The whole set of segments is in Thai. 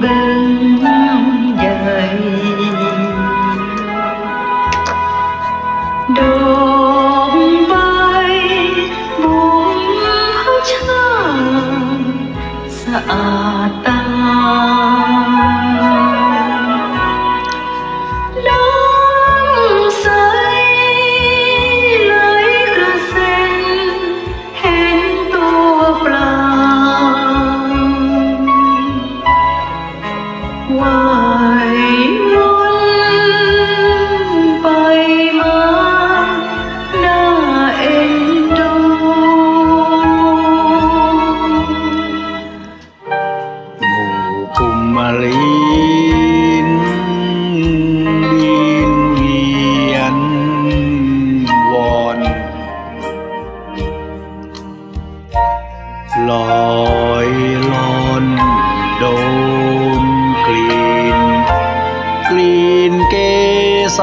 baby. ว่ายวนไปมาน่าเอ็นดูหมู่กุมมาลินบินเวียนวอนลอยลอนโด ส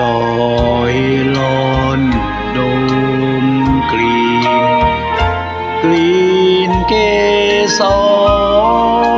ลอยลอนดมกลีนกลีนเกสร